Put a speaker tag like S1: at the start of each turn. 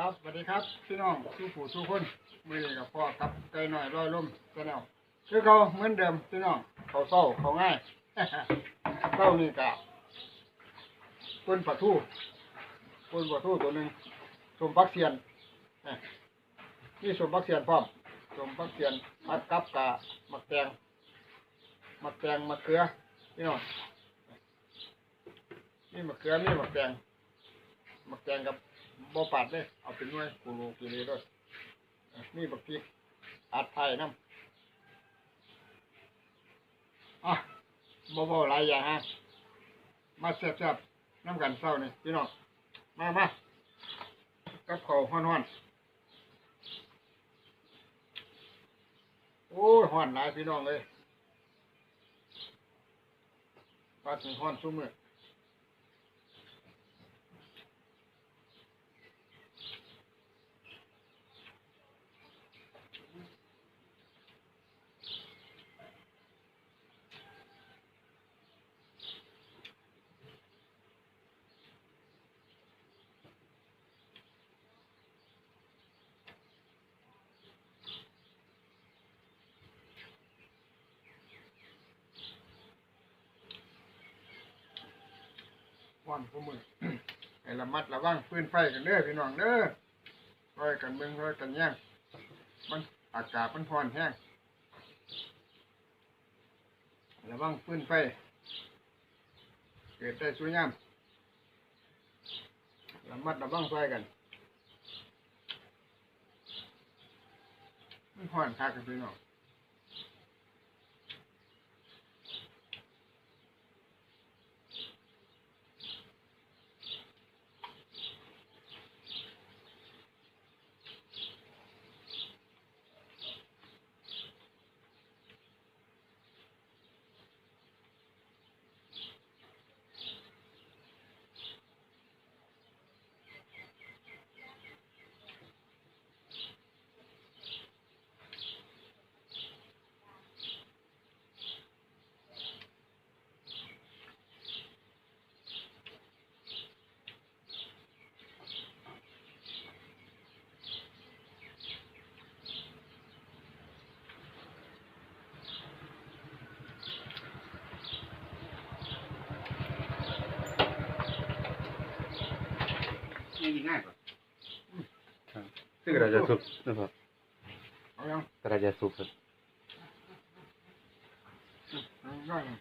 S1: ครับสวัสดีครับพี่น้องสู้ผู้สู้คนมือนี้กับพ่อครับไก่หน่อยร้อยลมแนวคือเขาเหมือนเดิมพี่น้องเขาเศร้าเขาง่ายเศร้านี่กะปืนปะทูปืนปะทูตัวหนึ่งสมพักเสียนนี่สมพักเสียนพร้อมสมพักเสียนมัดกับกะมักแตงมักแตงมักเกลือพี่น้องนี่มักเกลือนี่มักแตงมักแตงกับ บ่ปัดเลยเอาเป็นหน่วยกูรูกิเลด้วยนี่บักพริกอัดไทยน้ำอะบ่บ่หลายอย่างฮะมาแซ่บๆน้ำกันเศร้านี่พี่น้องมามากับข้าวฮ้อนโอ้ยฮ้อนหลายพี่น้องเลยปลาสิฮ้อนซุมื้อ ว่อนผู้มือให้ระมัดระวังปืนไฟกันเด้อพี่น้องเด้อร้อยกันเบิ่งร้อยกันแย่งมันอากาศมันร้อนแห้งระวังปืนไฟเกิดได้สุยามระมัดระวังไฟกันมันร้อนคักกันพี่น้อง
S2: นี่ง่ายกว่า
S3: ซึ่งกระดาษจะสุกนะครับ
S1: เอายัง
S3: กระดาษจะสุกครับ
S1: เอายัง